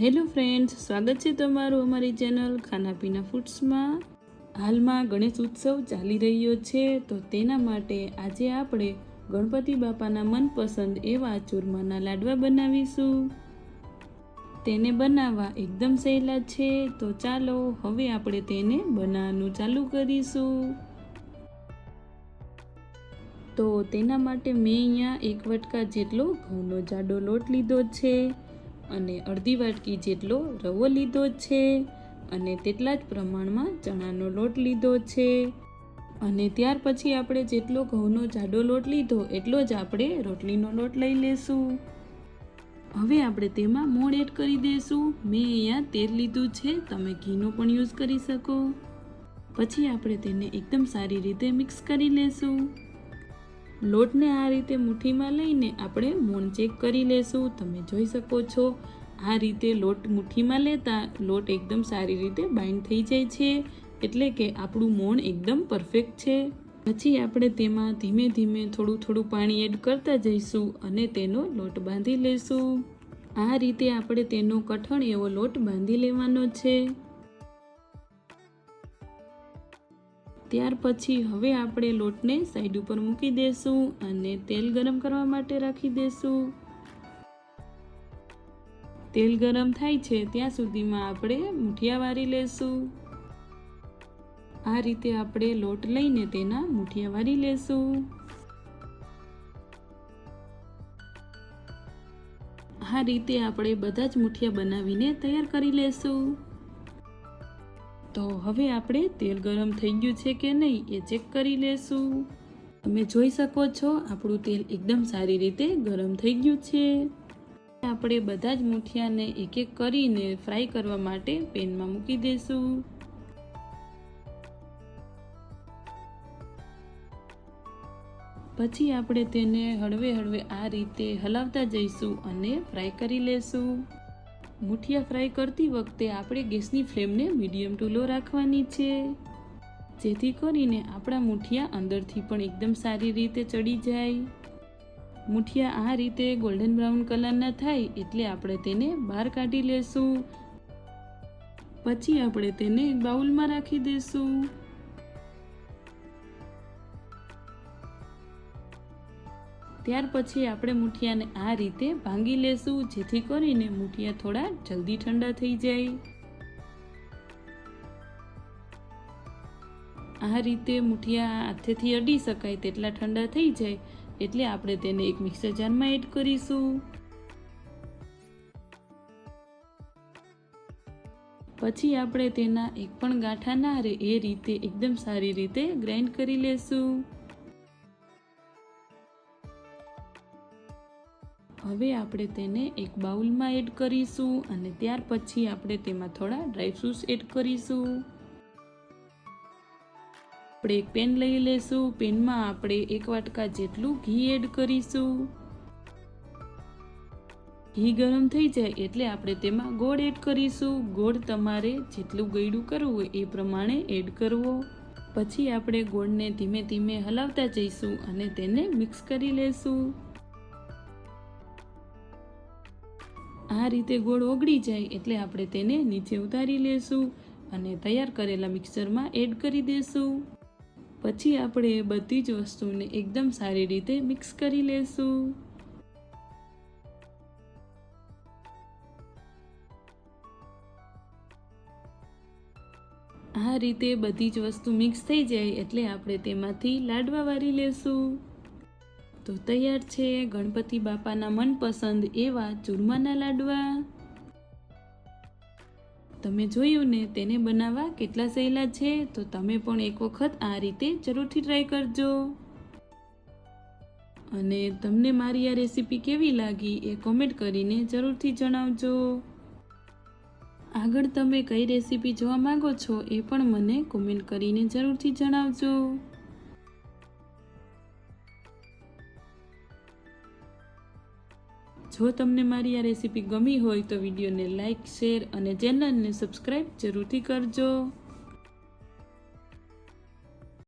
Hello friends સ્વાગત છે તમારું અમારી ચેનલ ખાના પીના ફૂડ્સમાં હાલમાં ગણેશ ઉત્સવ ચાલી રહ્યો છે, તો તેના માટે આજે આપણે ગણપતિ બાપાના મનપસંદ એવા ચૂરમાના લાડવા બનાવીશું. તેને બનાવવા એકદમ સહેલા છે, તો ચાલો હવે આપણે તેને બનાવવાનું ચાલુ કરીશું. તો તેના માટે મેં અહીંયા એક વટકા જેટલો ઘઉંનો જાડો લોટ લીધો છે. અને અડધી વાટકી જેટલો રવો લીધો છે અને તેટલા જ પ્રમાણમાં ચણાનો લોટ લીધો છે. અને ત્યાર પછી આપણે જેટલો ઘઉંનો જાડો લોટ લીધો એટલો જ આપણે રોટલીનો લોટ લઈ લેશું. હવે આપણે તેમાં મોણ એડ કરી દઈશું મેં અહીંયા તેલ લીધું છે, તમે ઘીનો પણ યુઝ કરી શકો. પછી આપણે તેને એકદમ સારી રીતે મિક્સ કરી લેશું. લોટને આ રીતે મુઠ્ઠીમાં લઈને આપણે મોણ ચેક કરી લેશું. તમે જોઈ શકો છો, આ રીતે લોટ મુઠ્ઠીમાં લેતા લોટ એકદમ સારી રીતે બાઇન્ડ થઈ જાય છે, એટલે કે આપણું મોણ એકદમ પરફેક્ટ છે. પછી આપણે તેમાં ધીમે ધીમે થોડું થોડું પાણી એડ કરતા જઈશું અને તેનો લોટ બાંધી લેશું. આ રીતે આપણે તેનો કઠણ એવો લોટ બાંધી લેવાનો છે. ત્યાર પછી હવે આપણે લોટને સાઈડ ઉપર મૂકી દેશું અને તેલ ગરમ કરવા માટે રાખી દેશું. તેલ ગરમ થાય છે ત્યાં સુધીમાં આપણે મુઠિયા વારી લેશું. આ રીતે આપણે લોટ લઈને તેના મુઠિયા વારી લેશું. આ રીતે આપણે બધા જ મુઠિયા બનાવીને તૈયાર કરી લેશું. તો હવે આપણે તેલ ગરમ થઈ ગયું છે કે નહીં એ ચેક કરી લેશું. તમે જોઈ શકો છો, આપણું તેલ એકદમ સારી રીતે ગરમ થઈ ગયું છે. આપણે બધા જ મૂઠિયાને એક એક કરીને ફ્રાય કરવા માટે પેનમાં મૂકી દઈશું પછી આપણે તેને હળવે હળવે આ રીતે હલાવતા જઈશું અને ફ્રાય કરી લેશું. મુઠિયા ફ્રાય કરતી વખતે આપણે ગેસની ફ્લેમને મીડિયમ ટુ લો રાખવાની છે. જેથી કરીને આપણા મુઠિયા અંદરથી પણ એકદમ સારી રીતે ચડી જાય. મુઠિયા આ રીતે ગોલ્ડન બ્રાઉન કલરના થાય એટલે આપણે તેને બહાર કાઢી લેશું. પછી આપણે તેને એક બાઉલમાં રાખી દઈશું ત્યાર પછી આપણે મૂઠિયાને આ રીતે ભાંગી લેશું, જેથી કરીને મૂઠિયા થોડા જલ્દી ઠંડા થઈ જાય. આ રીતે મૂઠિયા હાથેથી અડી શકાય તેટલા ઠંડા થઈ જાય, એટલે આપણે તેને એક મિક્સર જારમાં એડ કરીશું. પછી આપણે તેના એક પણ ગાંઠા ના રહે એ રીતે એકદમ સારી રીતે ગ્રાઇન્ડ કરી લેશું. હવે આપણે તેને એક બાઉલમાં એડ કરીશું અને ત્યાર પછી આપણે તેમાં થોડા ડ્રાયફ્રૂટ્સ એડ કરીશું. આપણે એક પેન લઈ લેશું. પેનમાં આપણે એક વાટકા જેટલું ઘી એડ કરીશું. ઘી ગરમ થઈ જાય એટલે આપણે તેમાં ગોળ એડ કરીશું. ગોળ તમારે જેટલું ગળ્યું કરવું હોય એ પ્રમાણે એડ કરવો. પછી આપણે ગોળને ધીમે ધીમે હલાવતા જઈશું અને તેને મિક્સ કરી લેશું. આ રીતે ગોળ ઓગળી જાય એટલે આપણે તેને નીચે ઉતારી લેશું અને તૈયાર કરેલા મિક્સરમાં એડ કરી દેશું. પછી આપણે બધી જ વસ્તુને એકદમ સારી રીતે મિક્સ કરી લેશું. આ રીતે બધી જ વસ્તુ મિક્સ થઈ જાય એટલે આપણે તેમાંથી લાડવા વારી લેશું. તો તૈયાર છે ગણપતિ બાપાના મનપસંદ એવા ચૂરમાના લાડવા. તમે જોયું ને, તેને બનાવવા કેટલા સહેલા છે, તો તમે પણ એક વખત આ રીતે જરૂરથી ટ્રાય કરજો. અને તમને મારી આ રેસીપી કેવી લાગી એ કોમેન્ટ કરીને જરૂરથી જણાવજો. આગળ તમે કઈ રેસીપી જોવા માંગો છો એ પણ મને કોમેન્ટ કરીને જરૂરથી જણાવજો. જો તમને મારી આ રેસીપી ગમી હોય તો વિડીયોને લાઇક શેર અને ચેનલને સબસ્ક્રાઈબ જરૂરથી કરજો.